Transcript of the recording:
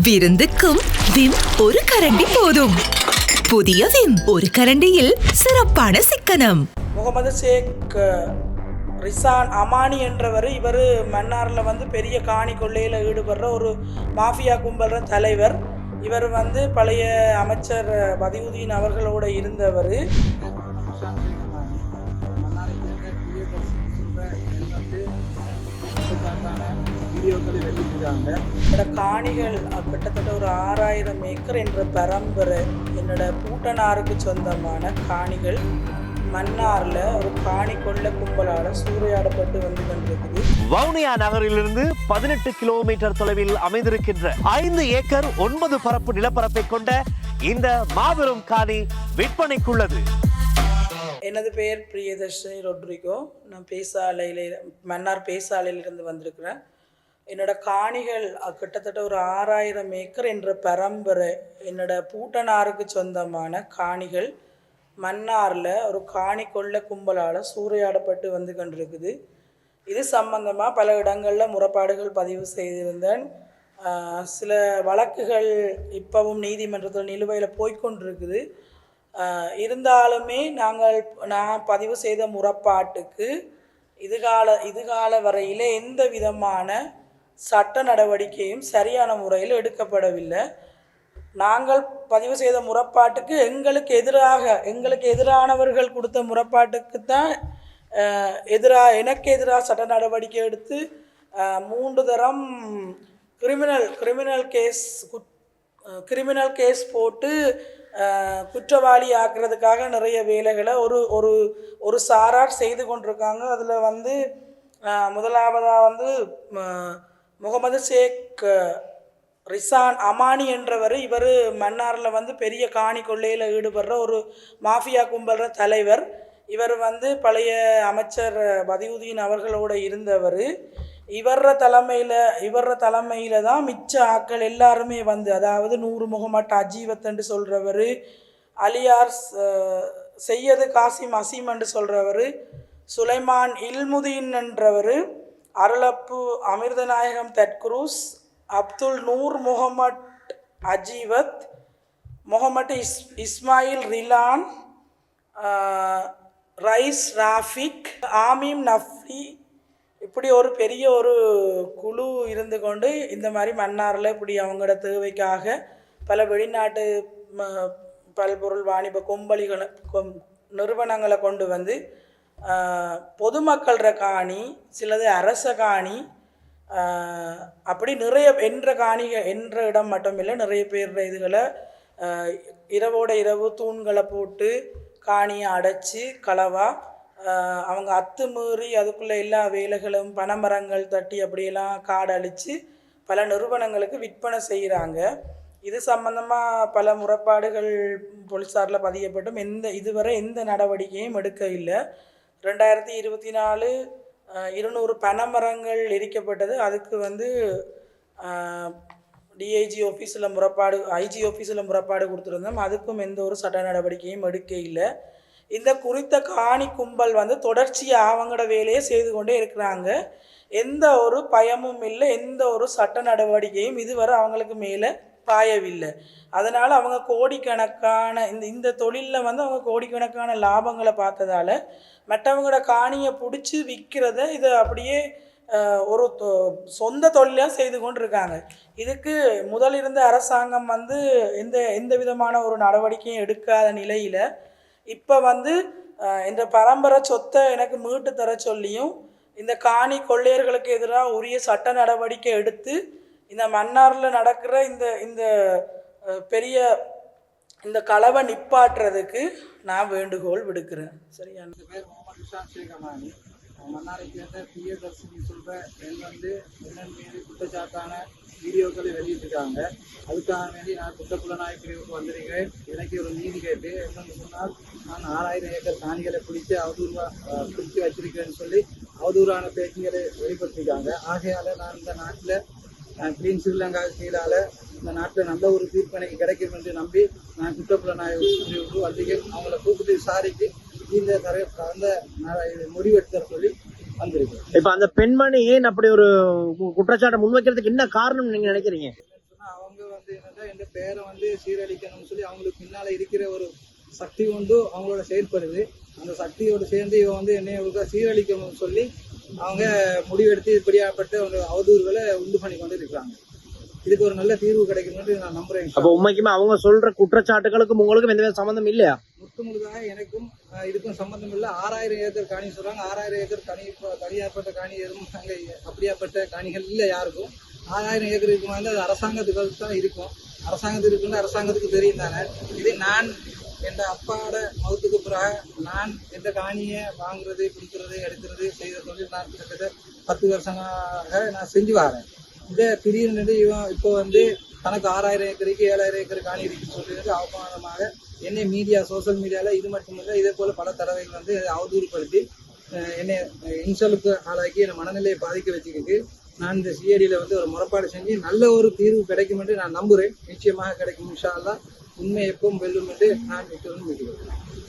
விருந்துக்கும் Vim ஒரு கரண்டி போதும். புதிய விம் ஒரு கரண்டியில் சிறப்பான சிக்கனம். முகமது ஷேக் ரிசான் அமானி என்றவர் இவர் மன்னாரில் வந்து பெரிய காணி கொள்ளையில் ஈடுபடுற ஒரு மாஃபியா கும்பல்ற தலைவர். இவர் வந்து பழைய அமைச்சர் பதிவுதீன் பதியுதீன் அவர்களோட இருந்தவர். வீடியோக்களை வெளியிட்டிருக்காங்க என்னோட காணிகள் கிட்டத்தட்ட ஒரு ஆறாயிரம் ஏக்கர் என்ற பரம்பரை என்னோட பூட்டனாருக்கு சொந்தமான காணிகள். மன்னாரில் ஒரு காணி கொள்ள கும்பலால் சூறையாடப்பட்டு வந்து கொண்டிருக்குது. வவுனியா நகரிலிருந்து பதினெட்டு கிலோமீட்டர் தொலைவில் அமைந்திருக்கின்ற ஐந்து ஏக்கர் ஒன்பது பரப்பு நிலப்பரப்பை கொண்ட இந்த மாபெரும் காணி விற்பனைக்குள்ளது. எனது பெயர் பிரியதர்ஷினி ரொட்ரிகோ. நான் பேசாலையில் மன்னார் பேசாலையிலிருந்து வந்திருக்கிறேன். என்னோட காணிகள் கிட்டத்தட்ட ஒரு ஆறாயிரம் ஏக்கர் என்ற பரம்பரை என்னோட பூட்டனாருக்கு சொந்தமான காணிகள் மன்னாரில் ஒரு காணி கொள்ள கும்பலால் சூறையாடப்பட்டு வந்து கொண்டிருக்குது. இது சம்பந்தமாக பல இடங்களில் முறைப்பாடுகள் பதிவு செய்திருந்தேன். சில வழக்குகள் இப்போவும் நீதிமன்றத்தில் நிலுவையில் போய்கொண்டிருக்குது இருந்தாலுமே நாங்கள் நான் பதிவு செய்த முறைப்பாட்டுக்கு இதுகால இதுகால வரையில் எந்த விதமான சட்ட நடவடிக்கையும் சரியான முறையில் எடுக்கப்படவில்லை. நாங்கள் பதிவு செய்த முறைப்பாட்டுக்கு எங்களுக்கு எதிராக எங்களுக்கு எதிரானவர்கள் கொடுத்த முறைப்பாட்டுக்கு தான் எதிராக எனக்கு எதிராக சட்ட நடவடிக்கை எடுத்து மூன்று தரம் criminal criminal case criminal case போட்டு குற்றவாளி ஆக்குறதுக்காக நிறைய வேலைகளை ஒரு ஒரு ஒரு சாரார் செய்து கொண்டிருக்காங்க. அதில் வந்து முதலாவதாக வந்து முகமது ஷேக் ரிசான் அமானி என்றவர் இவர் மன்னாரில் வந்து பெரிய காணி கொள்ளையில் ஈடுபடுற ஒரு மாஃபியா கும்பல்ற தலைவர். இவர் வந்து பழைய அமைச்சர் பதியுதீன் அவர்களோட இருந்தவர். இவர தலைமையில் இவர தலைமையில் தான் மிச்ச ஆக்கள் எல்லாருமே வந்து அதாவது நூறு முகமட் அஜீவத்தன்று சொல்கிறவர் அலியார் செய்யது காசிம் அசீம் என்று சொல்கிறவர் சுலைமான் இல்முதீன் என்றவர் அருளப்பு அமிர்தநாயகம் தட்குரூஸ் அப்துல் நூர் முகமட் அஜீவத் முகமட் இஸ் இஸ்மாயில் ரிலான் ரைஸ் ராஃபிக் ஆமீம் நஃப்ரி இப்படி ஒரு பெரிய ஒரு குழு இருந்து கொண்டு இந்த மாதிரி மன்னாரில் இப்படி அவங்களோட தேவைக்காக பல வெளிநாட்டு ம- பல்பொருள் வாணிப கொம்பளிகளை கொம் நிறுவனங்களை கொண்டு வந்து ஆஹ், பொதுமக்கள்ற காணி சிலது அரச காணி அப்படி நிறைய என்ற காணிகள் என்ற இடம் மட்டும் இல்லை நிறைய பேர் இதுகளை இரவோட இரவு தூண்களை போட்டு காணியை அடைச்சி களவா அவங்க அவங்க அத்துமீறி அதுக்குள்ளே எல்லா வேலைகளும் பனைமரங்கள் தட்டி அப்படியெல்லாம் காடு அழித்து பல நிறுவனங்களுக்கு விற்பனை செய்கிறாங்க. இது சம்பந்தமாக பல முறைப்பாடுகள் போலீஸாரில் பதியப்பட்டும். எந்த இதுவரை எந்த நடவடிக்கையும் எடுக்க இல்லை ரெண்டாயிரத்தி இருபத்தி நாலு இருநூறு பனைமரங்கள் எரிக்கப்பட்டது. அதுக்கு வந்து டிஐஜி ஆஃபீஸில் முறைப்பாடு ஐஜி ஆஃபீஸில் முறைப்பாடு கொடுத்துருந்தோம். அதுக்கும் எந்த ஒரு சட்ட நடவடிக்கையும் எடுக்க இல்லை. இந்த குறித்த காணி கும்பல் வந்து தொடர்ச்சியாக அவங்களோட வேலையை செய்து கொண்டே இருக்கிறாங்க. எந்த ஒரு பயமும் இல்லை எந்த ஒரு சட்ட நடவடிக்கையும் இதுவரை அவங்களுக்கு மேலே பாயவில்லை அதனால் அவங்க கோடிக்கணக்கான இந்த இந்த தொழிலில் வந்து அவங்க கோடிக்கணக்கான லாபங்களை பார்த்ததால மற்றவங்களோட காணியை பிடிச்சி விற்கிறத இதை அப்படியே ஒரு தொ- சொந்த தொழிலாக செய்து கொண்டிருக்காங்க. இதுக்கு முதல் இருந்த அரசாங்கம் வந்து எந்த எந்த விதமான ஒரு நடவடிக்கையும் எடுக்காத நிலையில் இப்போ வந்து இந்த பரம்பரை சொத்தை எனக்கு மீட்டு தர சொல்லியும் இந்த காணி கொள்ளையர்களுக்கு எதிராக உரிய சட்ட நடவடிக்கை எடுத்து இந்த மன்னாரில் நடக்கிற இந்த இந்த பெரிய இந்த களவை நிப்பாட்டுறதுக்கு நான் வேண்டுகோள் விடுக்கிறேன். சரியா? என் பேர் முகமது இஷான் ஸ்ரீகமானி மன்னாரை சேர்ந்த பிரியதர்ஷினி சொல்ற என் வந்து என்னன் மீது குற்றச்சாட்டான வீடியோக்களை வெளியிட்டிருக்காங்க. அதுக்காக வேண்டி நான் குற்றப்புலனாய் பிரிவுக்கு வந்திருக்கிறேன். எனக்கு ஒரு நீதி கேட்டு என்னன்னு சொன்னால் நான் ஆறாயிரம் ஏக்கர் காணிகளை பிடித்து அவதூறுவா அஹ், வச்சிருக்கேன்னு வச்சிருக்கிறேன்னு சொல்லி அவதூறான பேச்சுகளை வெளிப்படுத்திருக்காங்க ஆகையால் நான் இந்த நாட்டில் கிளீன் ஸ்ரீலங்கா கீழால இந்த நாட்டில் நல்ல ஒரு தீர்ப்பு எனக்கு கிடைக்கும் என்று நம்பி நான் குற்றப்புலனாய்வு வந்திருக்கேன். அவங்கள கூப்பிட்டு விசாரித்து இந்த தர அந்த முடிவெடுத்த சொல்லி வந்திருக்கேன் இப்ப அந்த பெண்மணி ஏன் அப்படி ஒரு குற்றச்சாட்டை முன்வைக்கிறதுக்கு என்ன காரணம் நீங்க நினைக்கிறீங்க? அவங்க பேரை வந்து சீரழிக்கணும்னு சொல்லி அவங்களுக்கு பின்னால இருக்கிற ஒரு சக்தி கொண்டு அவங்களோட செயல்படுது. அந்த சக்தியோடு சேர்ந்து இவன் வந்து என்னை ஒருக்கா சீரழிக்கணும்னு சொல்லி அவங்க முடிவெடுத்து இப்படியாப்பட்ட ஒரு அவதூறுகளை உண்டு பண்ணி கொண்டு இருக்கிறாங்க இதுக்கு ஒரு நல்ல தீர்வு கிடைக்கும்னு நான் நம்புறேன். அப்ப உண்மைக்குமே அவங்க சொல்ற குற்றச்சாட்டுகளுக்கும் உங்களுக்கும் எந்த சம்பந்தம் இல்லையா? முற்று முழுதாக எனக்கும் இதுக்கும் சம்பந்தம் இல்லை. ஆறாயிரம் ஏக்கர் காணி சொல்றாங்க. ஆறாயிரம் ஏக்கர் கனி தனியாப்பட்ட காணி எதுவும் அங்கே அப்படியாப்பட்ட காணிகள் இல்லை யாருக்கும். ஆறாயிரம் ஏக்கர் இருக்கும் வந்து அது அரசாங்கத்துக்கு தான் இருக்கும். அரசாங்கத்துக்கு இருக்குன்னு அரசாங்கத்துக்கு தெரியும் தானே. இது நான் என் அப்பாவோட மௌத்துக்கு பிறகு நான் எந்த காணியை வாங்குறது பிடிக்கிறது எடுக்கிறது செய்த தொழில் நான் கிட்டத்தட்ட பத்து வருஷமாக நான் செஞ்சு வரேன். இதை திடீர்னு இவன் இப்போ வந்து தனக்கு ஆறாயிரம் ஏக்கருக்கு ஏழாயிரம் ஏக்கர் காணி இருக்குன்னு சொல்லிட்டு அவமானமாக என்னை மீடியா சோஷியல் மீடியாவில் இது மட்டுமில்லை இதே போல் பல தடவைகள் வந்து அவதூறுப்படுத்தி என்னை இன்சலுக்கு ஆளாக்கி என் மனநிலையை பாதிக்க வச்சுக்கிட்டு நான் இந்த சிஐடியில் வந்து ஒரு முறைப்பாடு செஞ்சு நல்ல ஒரு தீர்வு கிடைக்கும் என்று நான் நம்புகிறேன் நிச்சயமாக கிடைக்கும் இன்ஷா அல்லாஹ் உண்மை எப்பவும் வெல்லும் என்று நான் மிகவும் நம்புகிறேன்